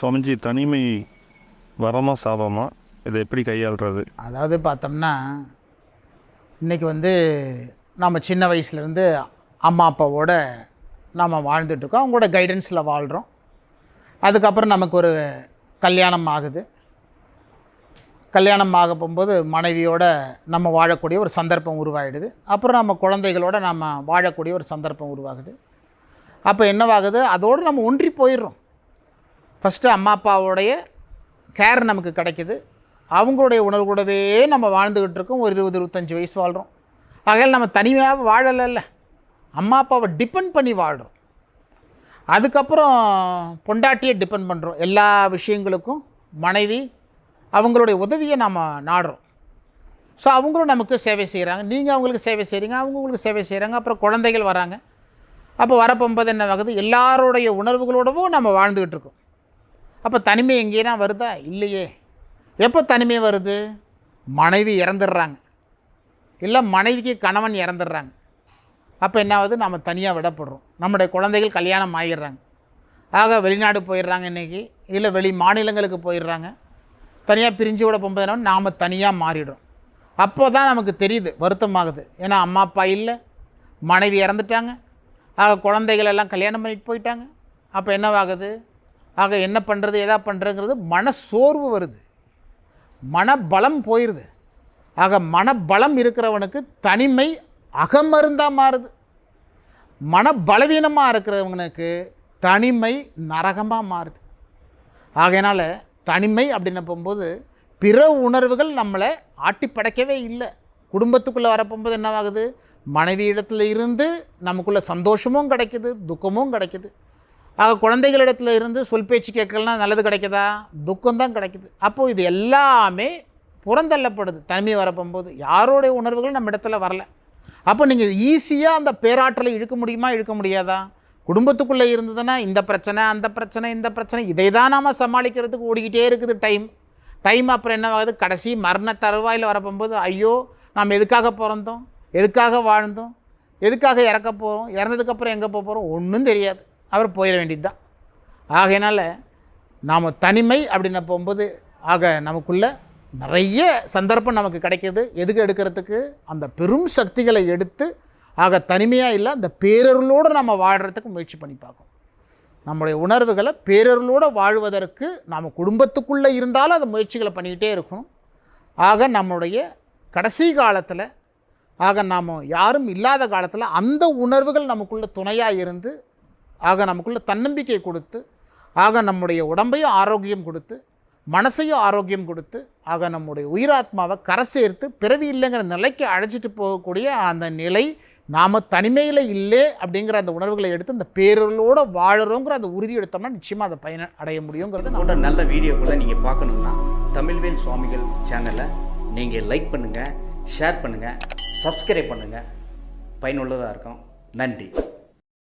சுவாமிஜி தனிமை வரமா சாபமா? இதை எப்படி கையாளுறது? அதாவது பார்த்தோம்னா இன்றைக்கி வந்து நம்ம சின்ன வயசுலேருந்து அம்மா அப்பாவோட நம்ம வாழ்ந்துட்டுருக்கோம். அவங்களோட கைடன்ஸில் வாழ்கிறோம் அதுக்கப்புறம் நமக்கு ஒரு கல்யாணம் ஆகுது. கல்யாணம் ஆக போகும்போது மனைவியோட நம்ம வாழக்கூடிய ஒரு சந்தர்ப்பம் உருவாகிடுது அப்புறம் நம்ம குழந்தைகளோட நம்ம வாழக்கூடிய ஒரு சந்தர்ப்பம் உருவாகுது. அப்போ என்னவாகுது? அதோடு நம்ம ஒன்றி போயிடுறோம். ஃபஸ்ட்டு அம்மா அப்பாவோடைய கேர் நமக்கு கிடைக்குது. அவங்களுடைய உணர்வு கூடவே நம்ம வாழ்ந்துக்கிட்டு இருக்கோம். ஒரு இருபது இருபத்தஞ்சி வயசு வாழ்கிறோம் ஆகையால் நம்ம தனிமையாக வாழலைல்ல. அம்மா அப்பாவை டிபெண்ட் பண்ணி வாழ்கிறோம் அதுக்கப்புறம் பொண்டாட்டியை டிபெண்ட் பண்ணுறோம் எல்லா விஷயங்களுக்கும் மனைவி அவங்களுடைய உதவியை நம்ம நாடுறோம். ஸோ அவங்களும் நமக்கு சேவை செய்கிறாங்க நீங்கள் அவங்களுக்கு சேவை செய்கிறீங்க அவங்க உங்களுக்கு சேவை செய்கிறாங்க அப்புறம் குழந்தைகள் வராங்க. அப்போ வரப்போம்போது என்ன ஆகுது? எல்லாருடைய உணர்வுகளோடவும் நம்ம வாழ்ந்துக்கிட்டு இருக்கோம். அப்போ தனிமை எங்கேனா வருதா? இல்லையே. எப்போ தனிமை வருது? மனைவி இறந்துடுறாங்க. இல்லை மனைவிக்கு கணவன் இறந்துடுறாங்க. அப்போ என்ன ஆகுது? நம்ம தனியாக விடப்படுறோம். நம்முடைய குழந்தைகள் கல்யாணம் ஆகிடுறாங்க ஆக வெளிநாடு போயிடுறாங்க இன்றைக்கி இல்லை வெளி மாநிலங்களுக்கு போயிடுறாங்க. தனியாக பிரிஞ்சு கூட போகும்போது நாம் தனியாக மாறிடுறோம். அப்போ தான் நமக்கு தெரியுது வருத்தமாகுது. ஏன்னா அம்மா அப்பா இல்லை. மனைவி இறந்துட்டாங்க. ஆக குழந்தைகள் எல்லாம் கல்யாணம் பண்ணிட்டு போயிட்டாங்க. அப்போ என்னவாகுது? ஆக என்ன பண்ணுறது எதா பண்ணுறதுங்கிறது மன சோர்வு வருது. மனபலம் போயிடுது ஆக மனபலம் இருக்கிறவனுக்கு தனிமை அகமருந்தாக மாறுது. மன பலவீனமாக இருக்கிறவனுக்கு தனிமை நரகமாக மாறுது. ஆகையினால் தனிமை அப்படின்னு போகும்போது பிற உணர்வுகள் நம்மளை ஆட்டி படைக்கவே இல்லை. குடும்பத்துக்குள்ளே வரப்போகும்போது என்னவாகுது? மனைவி இடத்துல இருந்து நமக்குள்ளே சந்தோஷமும் கிடைக்குது துக்கமும் கிடைக்குது. ஆக குழந்தைகளிடத்துல இருந்து சொல் பேச்சு கேட்கலனா நல்லது கிடைக்குதா? துக்கம்தான் கிடைக்குது. அப்போது இது எல்லாமே புறந்தள்ளப்படுது. தனிமை வரப்போகும்போது யாரோடைய உணர்வுகளும் நம்ம இடத்துல வரல. அப்போ நீங்கள் ஈஸியாக அந்த பேராற்றலை இழுக்க முடியுமா இழுக்க முடியாதா? குடும்பத்துக்குள்ளே இருந்ததுன்னா இந்த பிரச்சனை அந்த பிரச்சனை இந்த பிரச்சனை இதை தான் நாம் சமாளிக்கிறதுக்கு ஓடிக்கிட்டே இருக்குது டைம். டைம் அப்புறம் என்ன ஆகுது? கடைசி மரண தருவாயில் வரப்போகும்போது ஐயோ நாம் எதுக்காக பிறந்தோம்? எதுக்காக வாழ்ந்தோம்? எதுக்காக இறக்க போகிறோம் இறந்ததுக்கப்புறம் எங்கே போக போகிறோம் ஒன்றும் தெரியாது. அவர் போயிட வேண்டியது தான் ஆகையினால் நாம் தனிமை அப்படின்னு போகும்போது ஆக நமக்குள்ள நிறைய சந்தர்ப்பம் நமக்கு கிடைக்கிது. எதுக்கு எடுக்கிறதுக்கு? அந்த பெரும் சக்திகளை எடுத்து ஆக தனிமையாக இல்லை அந்த பேரருளோடு நம்ம வாழ்கிறதுக்கு முயற்சி பண்ணி பார்க்கணும். நம்முடைய உணர்வுகளை பேரருளோடு வாழ்வதற்கு நாம் குடும்பத்துக்குள்ளே இருந்தாலும் அந்த முயற்சிகளை பண்ணிக்கிட்டே இருக்கணும். ஆக நம்முடைய கடைசி காலத்தில் ஆக நாம் யாரும் இல்லாத காலத்தில் அந்த உணர்வுகள் நமக்குள்ள துணையாக இருந்து ஆக நமக்குள்ள தன்னம்பிக்கை கொடுத்து ஆக நம்முடைய உடம்பையும் ஆரோக்கியம் கொடுத்து மனசையும் ஆரோக்கியம் கொடுத்து ஆக நம்முடைய உயிராத்மாவை கரை சேர்த்து பிறவி இல்லைங்கிற நிலைக்கு அழைச்சிட்டு போகக்கூடிய அந்த நிலை நாம் தனிமையில் இல்லை அப்படிங்கிற அந்த உணர்வுகளை எடுத்து அந்த பேரர்களோடு வாழறோங்கிற அந்த உறுதி எடுத்தோம்னா நிச்சயமாக அதை பயன் அடைய முடியுங்கிறது போன்ற நல்ல வீடியோக்களை நீங்கள் பார்க்கணுன்னா தமிழ்வேல் சுவாமிகள் சேனலை நீங்கள் லைக் பண்ணுங்கள் ஷேர் பண்ணுங்கள் சப்ஸ்கிரைப் பண்ணுங்கள் பயனுள்ளதாக இருக்கும். நன்றி.